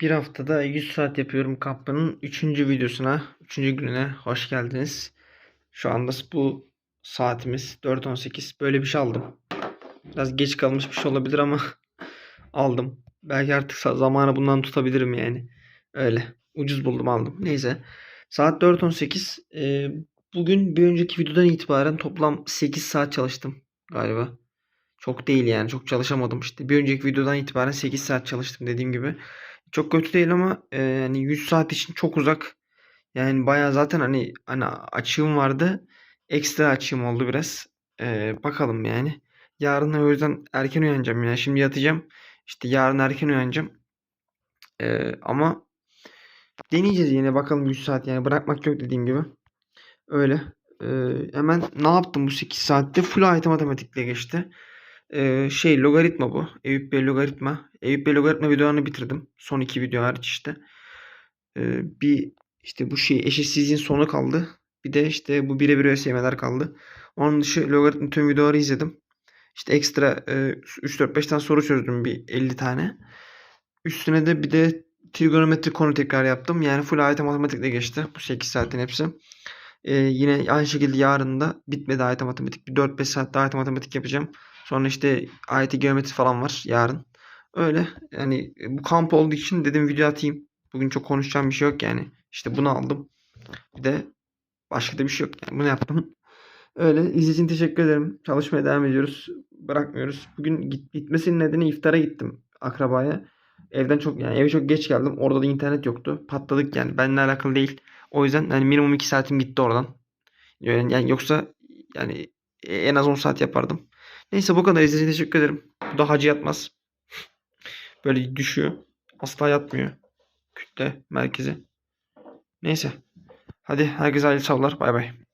Bir haftada 100 saat yapıyorum kampının 3. videosuna, 3. gününe hoş geldiniz. Şu anda bu saatimiz 4.18. Böyle bir şey aldım. Biraz geç kalmış bir şey olabilir ama aldım. Belki artık zamanı bundan tutabilirim yani. Öyle. Ucuz buldum aldım. Neyse. Saat 4.18. Ee, bugün bir önceki videodan itibaren toplam 8 saat çalıştım galiba. Çok değil yani. Çok çalışamadım işte. Bir önceki videodan itibaren 8 saat çalıştım dediğim gibi. Çok kötü değil ama e, yani 100 saat için çok uzak. Yani bayağı zaten hani hani açığım vardı. Ekstra açığım oldu biraz. E, bakalım yani. Yarın o yüzden erken uyanacağım yani. Şimdi yatacağım. İşte yarın erken uyanacağım. E, ama deneyeceğiz yine bakalım 100 saat yani bırakmak yok dediğim gibi. Öyle. E, hemen ne yaptım bu 8 saatte? Full AYT matematikle geçti. Ee, şey logaritma bu. Eyüp Bey logaritma. Eyüp Bey logaritma videolarını bitirdim. Son iki video hariç işte. Ee, bir işte bu şey eşitsizliğin sonu kaldı. Bir de işte bu birebir ÖSYM'ler kaldı. Onun dışı logaritma tüm videoları izledim. İşte ekstra e, 3-4-5 tane soru çözdüm bir 50 tane. Üstüne de bir de trigonometri konu tekrar yaptım. Yani full AYT matematikle geçti. Bu 8 saatin hepsi. Ee, yine aynı şekilde yarın da bitmedi AYT matematik. Bir 4-5 saat daha AYT matematik yapacağım. Sonra işte AYT geometri falan var yarın. Öyle yani bu kamp olduğu için dedim video atayım. Bugün çok konuşacağım bir şey yok yani. İşte bunu aldım. Bir de başka da bir şey yok yani bunu yaptım. Öyle izlediğiniz için teşekkür ederim. Çalışmaya devam ediyoruz. Bırakmıyoruz. Bugün git, gitmesinin nedeni iftara gittim akrabaya. Evden çok yani eve çok geç geldim. Orada da internet yoktu. Patladık yani. Benimle alakalı değil. O yüzden yani minimum 2 saatim gitti oradan. Yani, yani yoksa yani en az 10 saat yapardım. Neyse bu kadar izlediğiniz için teşekkür ederim. Bu da hacı yatmaz. Böyle düşüyor. Asla yatmıyor. Kütle merkezi. Neyse. Hadi herkese hayırlı sabahlar. Bay bay.